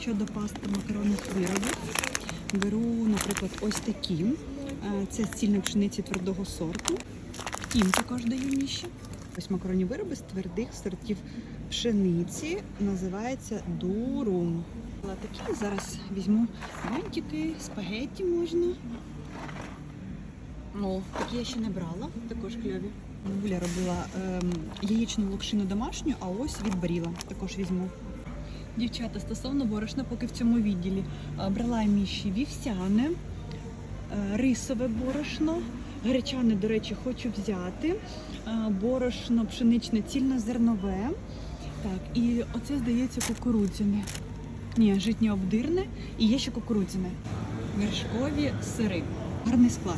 Щодо пасти макаронних виробів, беру, наприклад, ось такі. Е, Це з цільної пшениці твердого сорту. Тім також даю міші. Ось макаронні вироби з твердих сортів пшениці. Називається дурум. Такі зараз візьму бантики, спагетті можна. О, такі я ще не брала, також кльові. Бабуля робила ем, яєчну локшину домашню, а ось від Баріла. Також візьму. Дівчата, стосовно борошна, поки в цьому відділі брала міші вівсяне, е, рисове борошно, гречане, до речі, хочу взяти. е, Борошно пшеничне цільнозернове. Так, і оце здається кукурудзяне. Ні, житнє обдирне і є ще кукурудзяне. Вершкові сири. Гарний склад.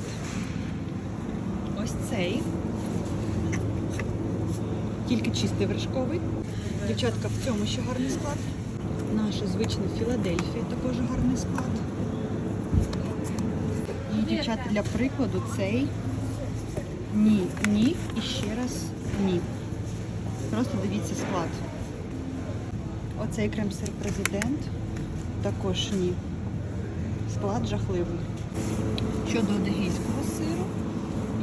Ось цей. Тільки чистий вершковий. Дівчатка, в цьому ще гарний склад. Наша звична Філадельфія також гарний склад. І дівчата для прикладу цей ні, ні і ще раз ні. Просто дивіться склад. Оцей крем-сир президент також ні. Склад жахливий. Щодо адегейського сиру,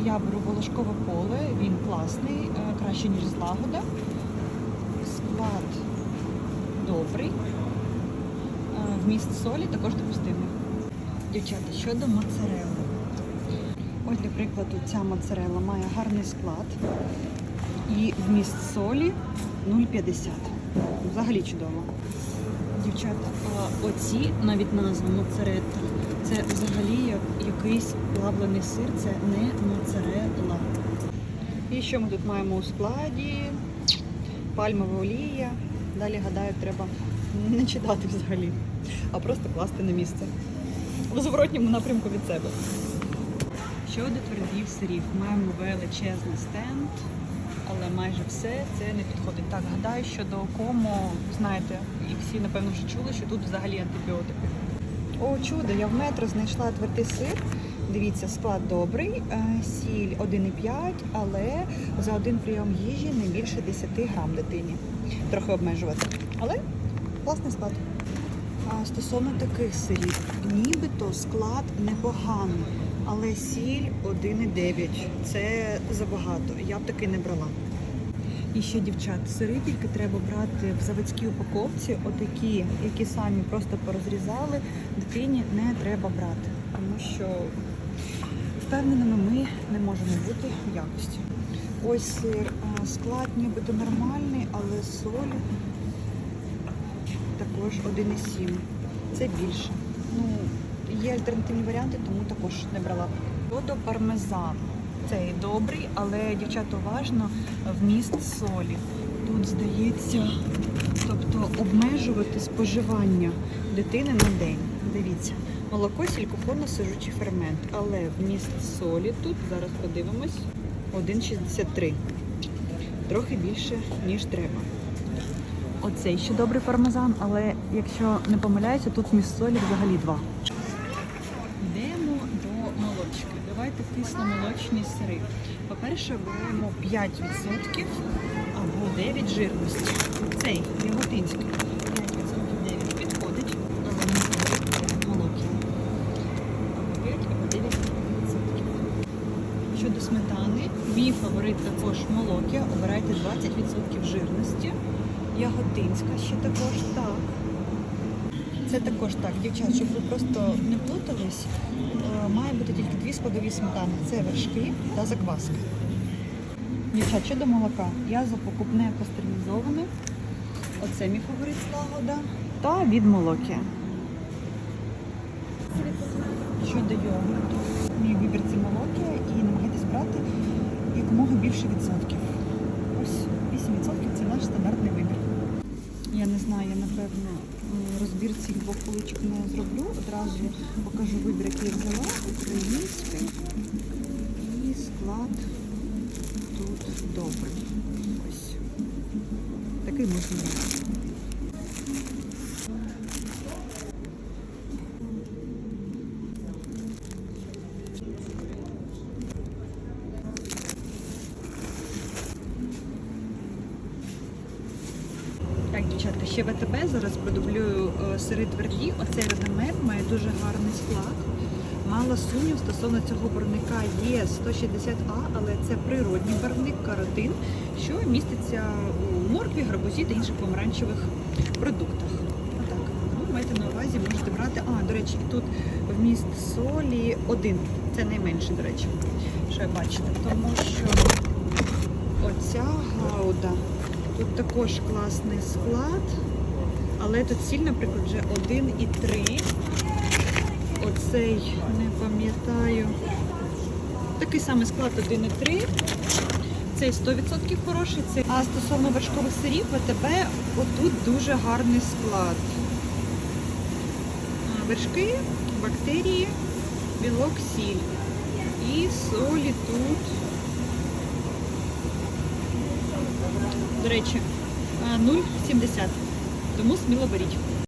я беру волошкове поле, він класний, е, краще, ніж злагода. Склад добрий. Е, Вміст солі також допустимий. Дівчата, щодо моцарелли. Ось, для прикладу, ця моцарелла має гарний склад і вміст солі 0,50. Взагалі чудово. Дівчата, а оці навіть назва моцаретта. Це взагалі як якийсь плавлений сир, це не моцарелла. І що ми тут маємо у складі? Пальмова олія. Далі, гадаю, треба не читати взагалі, а просто класти на місце. В зворотньому напрямку від себе. Щодо твердів сирів, маємо величезний стенд, але майже все це не підходить. Так, гадаю, що до кому, знаєте, і всі напевно вже чули, що тут взагалі антибіотики. О, чудо, я в метро знайшла твердий сир. Дивіться, склад добрий, е, сіль 1,5, але за один прийом їжі не більше 10 грам дитині. Трохи обмежувати. Але класний склад. Стосовно таких сирів, нібито склад непоганий, але сіль 1,9. Це забагато. Я б таки не брала. І ще, дівчат, сири тільки треба брати в заводській упаковці, отакі, які самі просто порозрізали, дитині не треба брати, тому що впевненими ми не можемо бути в якості. Ось сир, склад нібито нормальний, але соль також 1,7. Це більше. Ну, є альтернативні варіанти, тому також не брала. Щодо пармезану. Цей добрий, але дівчата уважно вміст солі. Тут здається, тобто обмежувати споживання дитини на день. Дивіться, молоко, сількофонно сижучий фермент, але вміст солі тут зараз подивимось 1,63. Трохи більше, ніж треба. Оцей ще добрий пармезан, але якщо не помиляюся, тут вміст солі взагалі два. Йдемо до молочки. Давайте кисломолочні сири. По-перше, беремо 5% або 9 жирності. Цей яготинський. 5% 9 підходить, але не молокі. Або 5, або 9%. Щодо сметани, мій фаворит також молокі. Обирайте 20% жирності. Яготинська ще також так. Це також так, дівчат, щоб ви просто не плутались, е, має бути тільки дві складові сметани. Це вершки та закваска. Дівчат, щодо молока, я за покупне пастеризоване. Оце мій фаворит слагода. Та від молоки. Щодо йогурту, мій вибір це молоки і намагайтесь брати якомога більше відсотків. Ось 8% це наш стандартний вибір. Я не знаю, я напевно розбір цих двох поличок не зроблю. Одразу покажу вибір, який я взяла. Український і склад тут добрий. Ось. Такий можна брати. Так, ще ВТБ зараз продублюю е, сири тверді. Оцей радамер має дуже гарний склад. Мало сумнів стосовно цього барвника є 160А, але це природній барвник каротин, що міститься у моркві, гарбузі та інших помаранчевих продуктах. Отак. Ну, майте на увазі, можете брати. А, до речі, тут вміст солі один. Це найменше, до речі, що ви бачите. Тому що оця гауда. Тут також класний склад, але тут сіль, наприклад, вже 1,3. Оцей не пам'ятаю. Такий самий склад 1,3. Цей 100% хороший. Цей. А стосовно вершкових сирів, ВТБ отут дуже гарний склад. Вершки, бактерії, білок, сіль. І солі тут. До речі, а, 0,70. Тому сміло беріть.